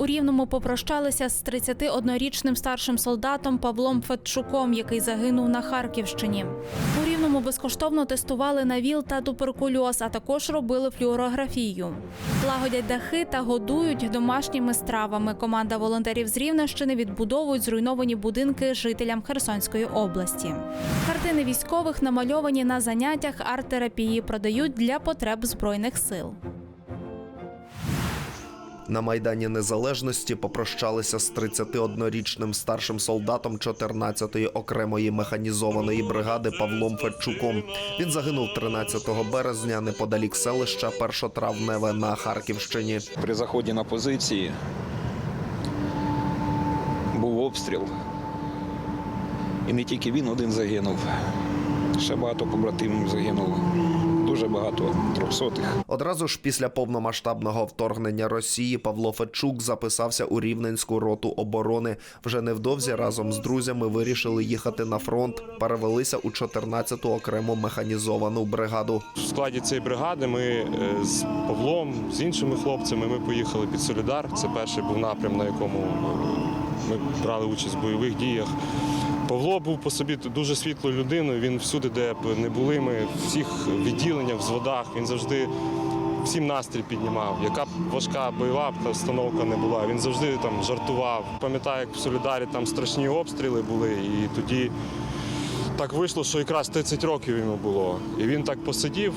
у Рівному попрощалися з 31-річним старшим солдатом Павлом Федчуком, який загинув на Харківщині. У Рівному безкоштовно тестували на ВІЛ та туберкульоз, а також робили флюорографію. Лагодять дахи та годують домашніми стравами. Команда волонтерів з Рівненщини відбудовують зруйновані будинки жителям Херсонської області. Картини військових намальовані на заняттях арт-терапії, продають для потреб збройних сил. На Майдані Незалежності попрощалися з 31-річним старшим солдатом 14-ї окремої механізованої бригади Павлом Федчуком. Він загинув 13 березня неподалік селища Першотравневе на Харківщині. При заході на позиції був обстріл. І не тільки він один загинув, ще багато побратимів загинуло. Дуже багато трьохсотих. Одразу ж після повномасштабного вторгнення Росії Павло Федчук записався у Рівненську роту оборони. Вже невдовзі разом з друзями вирішили їхати на фронт. Перевелися у 14-ту окрему механізовану бригаду. В складі цієї бригади ми е, з Павлом, з іншими хлопцями, ми поїхали під Солідар. Це перший був напрям, на якому е, ми брали участь в бойових діях. Павло був по собі дуже світлою людиною. Він всюди, де б не були ми, в всіх відділеннях, взводах, він завжди всім настрій піднімав. Яка б важка бойова установка не була. Він завжди там жартував. Пам'ятаю, як в Солідарі там страшні обстріли були, і тоді так вийшло, що якраз 30 років йому було. І він так посидів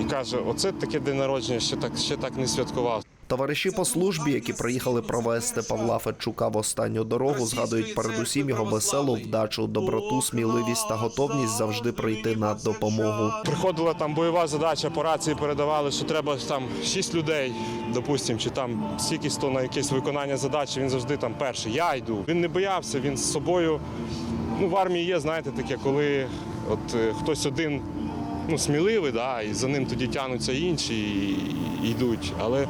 і каже: оце таке день народження, ще так, ще так не святкував. Товариші по службі, які приїхали провести Павла Федчука в останню дорогу, згадують передусім його веселу вдачу, доброту, сміливість та готовність завжди прийти на допомогу. Приходила там бойова задача, по рації передавали, що треба там 6 людей, допустимо, чи там стільки то на якесь виконання задачі. Він завжди там перший. Я йду. Він не боявся, він з собою. Ну, в армії є, знаєте, таке, коли от е, хтось один ну, сміливий, да, і за ним тоді тягнуться інші і, і йдуть. Але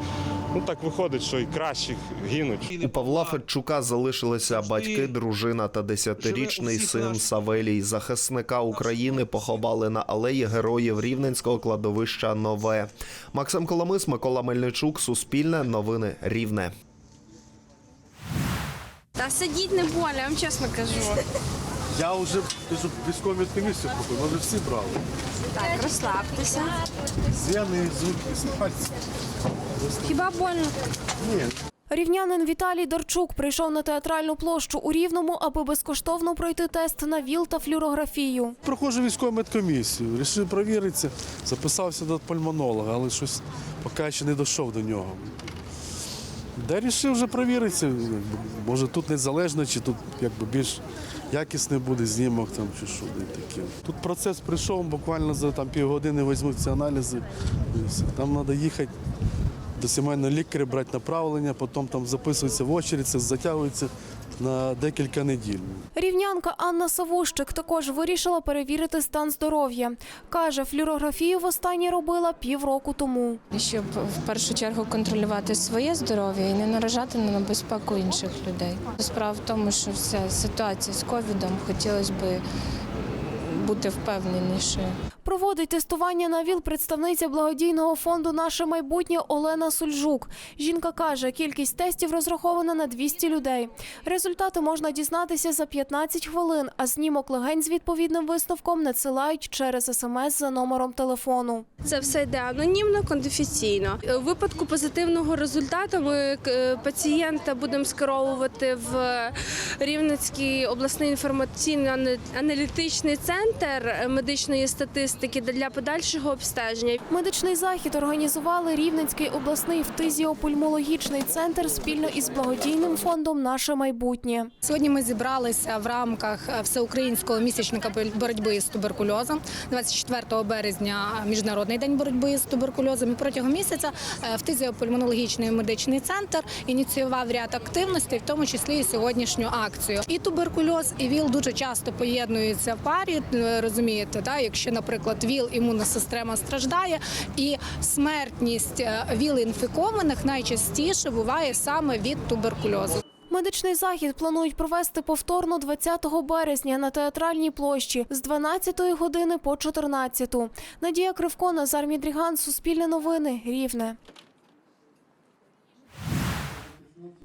ну так виходить, що і кращих гинуть. У Павла Федчука залишилися батьки, дружина та десятирічний син Савелій. Захисника України поховали на алеї героїв Рівненського кладовища Нове. Максим Коломис, Микола Мельничук, Суспільне, Новини Рівне. Та сидіть не больно, я вам чесно кажу. Я вже кажу, військову медкомісію купив, ми вже всі брали. Так, розслабтеся. З вени, з пальців. Хіба больно? Ні, Рівнянин Віталій Дарчук прийшов на театральну площу у Рівному, аби безкоштовно пройти тест на ВІЛ та флюорографію. проходжу військову медкомісію, вирішив провіритися, записався до пульмонолога, але щось поки ще не дійшов до нього. Де вирішив вже провіритися, може тут незалежно, чи тут якби більш якісний буде знімок там, чи що де таке. Тут процес прийшов, буквально за там, півгодини візьмуть ці аналізи. Там треба їхати до сімейного лікаря, брати направлення, потім там записується в очередь, це затягується на декілька неділь. Рівнянка Анна Савущик також вирішила перевірити стан здоров'я. Каже, флюорографію востаннє робила півроку тому. щоб в першу чергу контролювати своє здоров'я і не наражати на безпеку інших людей. Справа в тому, що вся ситуація з ковідом хотілося б бути впевненішою. Проводить тестування на ВІЛ представниця благодійного фонду Наше майбутнє Олена Сульжук. Жінка каже, кількість тестів розрахована на 200 людей. Результати можна дізнатися за 15 хвилин, а знімок легень з відповідним висновком надсилають через смс за номером телефону. Це все йде анонімно, конфіденційно. У випадку позитивного результату ми е, пацієнта будемо скеровувати в Рівненський обласний інформаційно-аналітичний центр медичної статистики для подальшого обстеження. Медичний захід організували Рівненський обласний фтизіопульмологічний центр спільно із благодійним фондом Наше майбутнє. Сьогодні ми зібралися в рамках е, всеукраїнського місячника боротьби з туберкульозом. 24 березня міжнародний день боротьби з туберкульозом. І протягом місяця е, фтизіопульмонологічний медичний центр ініціював ряд активностей, в тому числі і сьогоднішню акцію. І туберкульоз, і ВІЛ дуже часто поєднуються в парі. е, Розумієте, да? якщо, наприклад, ВІЛ імунна система страждає, і смертність е, ВІЛ-інфікованих найчастіше буває саме від туберкульозу. Медичний захід планують провести повторно 20 березня на театральній площі з 12 години по 14. Надія Кривко, Назар Мідріган, Суспільне новини, Рівне.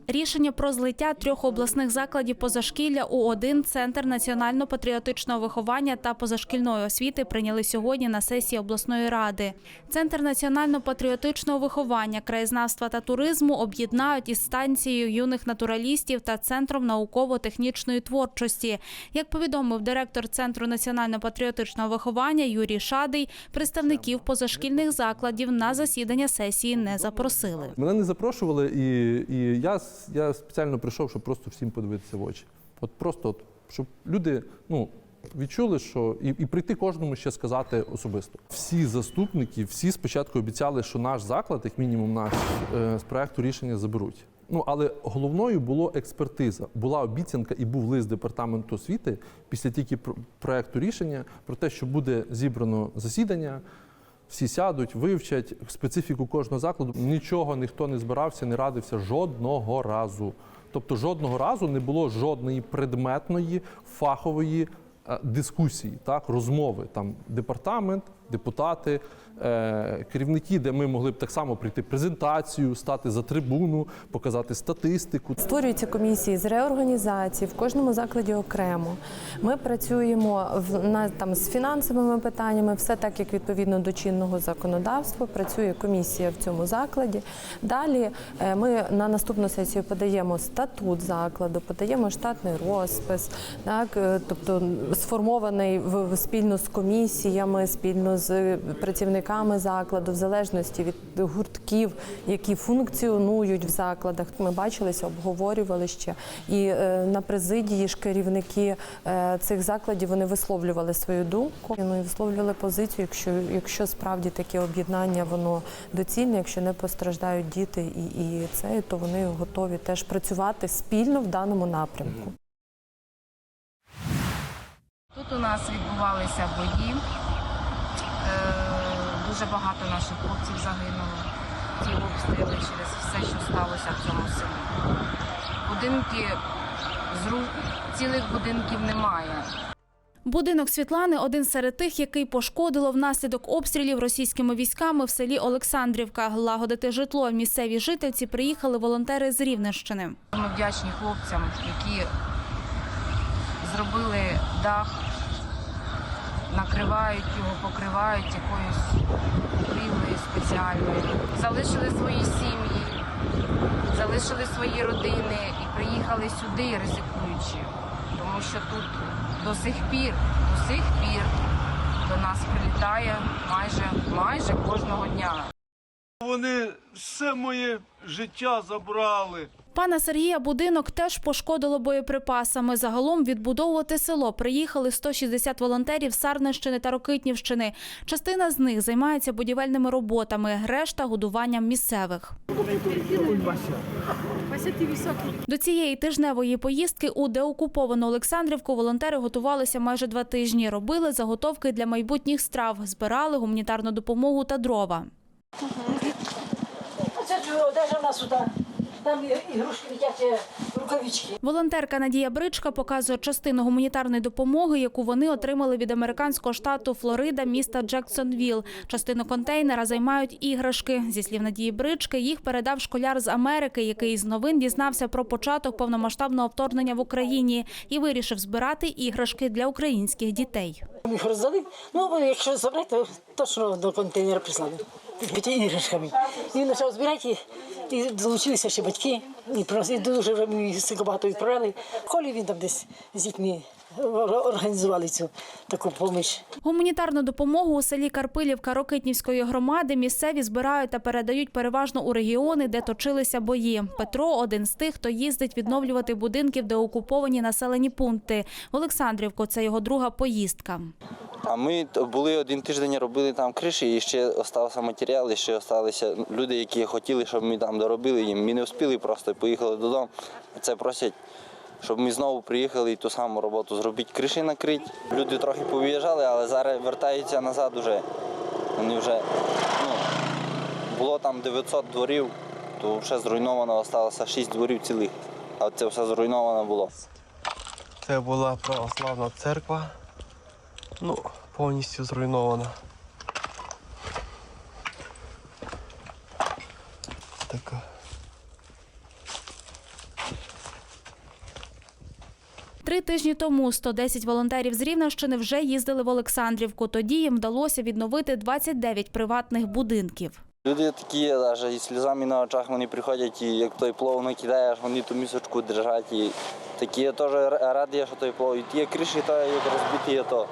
Рішення про злиття трьох обласних закладів позашкілля у один центр національно-патріотичного виховання та позашкільної освіти прийняли сьогодні на сесії обласної ради. Центр національно-патріотичного виховання, краєзнавства та туризму об'єднають із станцією юних натуралістів та центром науково-технічної творчості. Як повідомив директор центру національно-патріотичного виховання Юрій Шадий, представників позашкільних закладів на засідання сесії не запросили. Мене не запрошували, і, і я, я спеціально прийшов, щоб просто всім подивитися в очі. От просто, от, щоб люди ну, відчули, що і, і прийти кожному ще сказати особисто. Всі заступники, всі спочатку обіцяли, що наш заклад, як мінімум наш, е, з проекту рішення заберуть. Ну, але головною було експертиза. Була обіцянка і був лист департаменту освіти після тільки про- проекту рішення про те, що буде зібрано засідання. Всі сядуть, вивчать специфіку кожного закладу. Нічого ніхто не збирався, не радився жодного разу. Тобто жодного разу не було жодної предметної фахової е, дискусії, так, розмови. Там департамент, депутати, е, керівники, де ми могли б так само прийти презентацію, стати за трибуну, показати статистику. Створюються комісії з реорганізації в кожному закладі окремо. Ми працюємо в на там з фінансовими питаннями, все так як відповідно до чинного законодавства. Працює комісія в цьому закладі. Далі е, ми на наступну сесію подаємо статут закладу, подаємо штатний розпис, так е, тобто сформований в, спільно з комісіями, спільно з працівниками закладу, в залежності від гуртків, які функціонують в закладах. Ми бачилися, обговорювали ще. І е, на президії ж керівники е, цих закладів вони висловлювали свою думку. Ну і висловлювали позицію, якщо, якщо справді таке об'єднання воно доцільне, якщо не постраждають діти і, і це, то вони готові теж працювати спільно в даному напрямку. Тут у нас відбувалися бої. Дуже багато наших хлопців загинуло. Ті обстріли через все, що сталося в цьому селі. Будинки з рук, цілих будинків немає. Будинок Світлани один серед тих, який пошкодило внаслідок обстрілів російськими військами в селі Олександрівка. Лагодити житло місцеві жительці приїхали волонтери з Рівненщини. Ми вдячні хлопцям, які зробили дах, накривають його, покривають якоюсь покрівлею спеціальною. Залишили свої сім'ї, залишили свої родини і приїхали сюди, ризикуючи. Тому що тут до сих пір, до сих пір до нас прилітає майже, майже кожного дня. Вони все моє життя забрали. Пана Сергія будинок теж пошкодило боєприпасами. Загалом відбудовувати село приїхали 160 волонтерів з Сарненщини та Рокитнівщини. Частина з них займається будівельними роботами, решта годуванням місцевих. До цієї тижневої поїздки у деокуповану Олександрівку волонтери готувалися майже два тижні. Робили заготовки для майбутніх страв, збирали гуманітарну допомогу та дрова. Одежа в нас сюди. Там ігрушки дитячі, рукавички. Волонтерка Надія Бричка показує частину гуманітарної допомоги, яку вони отримали від американського штату Флорида, міста Джексонвіл. Частину контейнера займають іграшки. Зі слів Надії Брички, їх передав школяр з Америки, який з новин дізнався про початок повномасштабного вторгнення в Україні і вирішив збирати іграшки для українських дітей. Ми їх роздали. Ну, якщо забрати, то точно до контейнера прислали. Під іграшками. І він почав збирати, і- долучилися ще батьки. І і дуже вже багато відправили. Колі він там десь з дітьми організували цю таку допомогу. Гуманітарну допомогу у селі Карпилівка Рокитнівської громади місцеві збирають та передають переважно у регіони, де точилися бої. Петро один з тих, хто їздить відновлювати будинки в деокуповані населені пункти. В Олександрівку це його друга поїздка. А ми були один тиждень, робили там криші, і ще залишився матеріал, і ще залишилися люди, які хотіли, щоб ми там доробили їм. Ми не встигли просто поїхали додому. Це просять, щоб ми знову приїхали і ту саму роботу зробити, криші накрити. Люди трохи повиїжджали, але зараз вертаються назад уже. Вони вже ну, було там 900 дворів, то вже зруйновано залишилося 6 дворів цілих. А це все зруйновано було. Це була православна церква. Ну, повністю зруйнована. Тижні тому 110 волонтерів з Рівненщини вже їздили в Олександрівку. Тоді їм вдалося відновити 29 приватних будинків. Люди такі, навіть із сльозами на очах вони приходять, і як той плов накидаєш, вони ту місочку держать. І такі я теж раді, що той плов. І ті криші, то як розбиті, то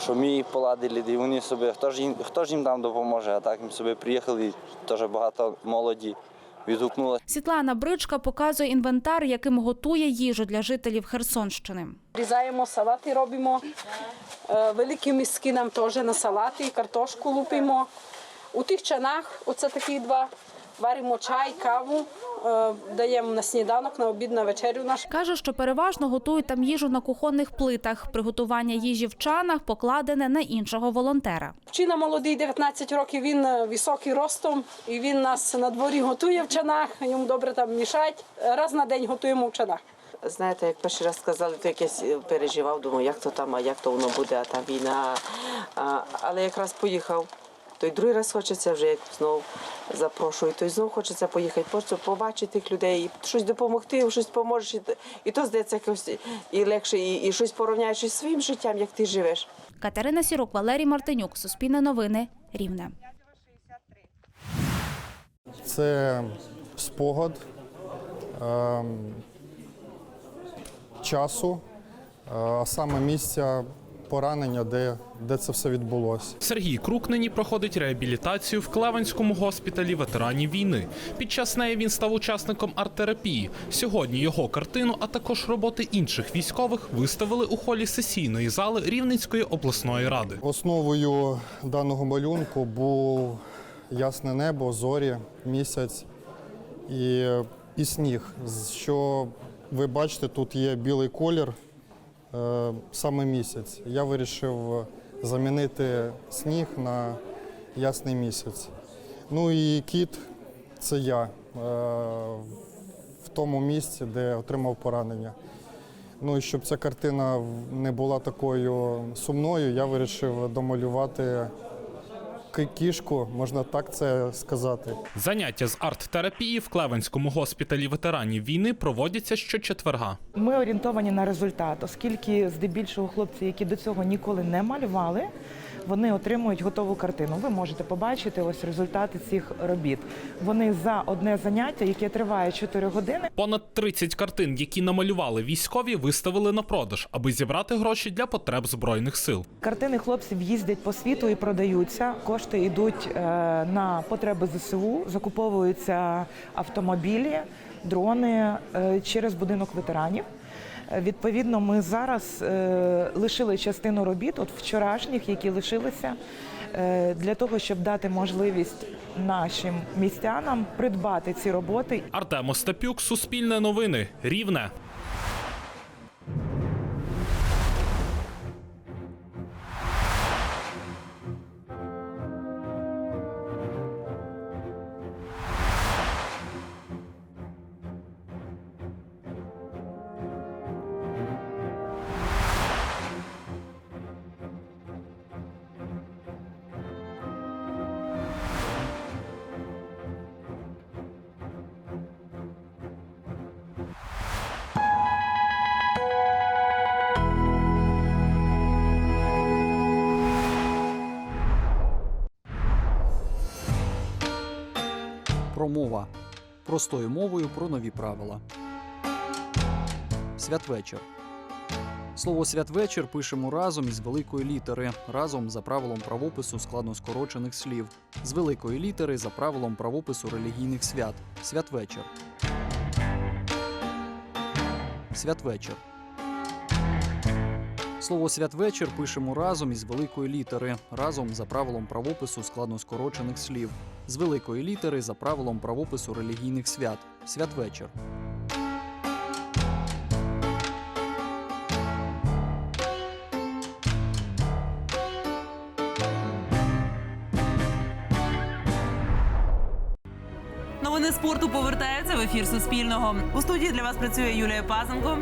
що ми їх поладили, і вони собі, хто ж їм, хто ж їм там допоможе, а так ми собі приїхали, теж багато молоді відгукнулося. Світлана Бричка показує інвентар, яким готує їжу для жителів Херсонщини. Різаємо салати, робимо е, великі мізки нам теж на салати, картошку лупимо. У тих чанах, оце такі два, варимо чай, каву, е, даємо на сніданок, на обід, на вечерю наш. Каже, що переважно готують там їжу на кухонних плитах. Приготування їжі в чанах покладене на іншого волонтера. Вчина молодий, 19 років, він е, високий ростом, і він нас на дворі готує в чанах, йому добре там мішать. Раз на день готуємо в чанах. Знаєте, як перший раз сказали, то якесь е, переживав, думав, як то там, а як то воно буде, а там війна. А, але якраз поїхав. То й другий раз хочеться вже як знов запрошую, то й знов хочеться поїхати, просто побачити тих людей, і щось допомогти, щось поможеш. І, і то здається якось і легше, і, і щось порівняєш із своїм життям, як ти живеш. Катерина Сірук, Валерій Мартинюк, Суспільне новини, Рівне. Це спогад ем, часу, е, а саме місця поранення, де, де це все відбулося. Сергій Крук нині проходить реабілітацію в Клеванському госпіталі ветеранів війни. Під час неї він став учасником арт-терапії. Сьогодні його картину, а також роботи інших військових виставили у холі сесійної зали Рівненської обласної ради. Основою даного малюнку був ясне небо, зорі, місяць і, і сніг. Що ви бачите, тут є білий колір, саме місяць. Я вирішив замінити сніг на ясний місяць. Ну і кіт це я е, в тому місці, де отримав поранення. Ну і щоб ця картина не була такою сумною, я вирішив домалювати кішку, можна так це сказати. Заняття з арт-терапії в Клевенському госпіталі ветеранів війни проводяться щочетверга. Ми орієнтовані на результат, оскільки здебільшого хлопці, які до цього ніколи не малювали, вони отримують готову картину. Ви можете побачити ось результати цих робіт. Вони за одне заняття, яке триває 4 години, Понад 30 картин, які намалювали військові, виставили на продаж, аби зібрати гроші для потреб збройних сил. Картини хлопців їздять по світу і продаються. Кошти йдуть е, на потреби ЗСУ, закуповуються автомобілі, дрони е, через будинок ветеранів. Відповідно, ми зараз е, лишили частину робіт, от вчорашніх, які лишилися, е, для того, щоб дати можливість нашим містянам придбати ці роботи Артем Остапюк, Суспільне новини, Рівне. Промова простою мовою про нові правила. Святвечір. Слово святвечір пишемо разом із великої літери, разом за правилом правопису складно скорочених слів, з великої літери за правилом правопису релігійних свят. Святвечір. Святвечір. Слово святвечір пишемо разом із великої літери, разом за правилом правопису складно скорочених слів, з великої літери за правилом правопису релігійних свят. Святвечір. Новини спорту повертаються в ефір Суспільного. У студії для вас працює Юлія Пазенко.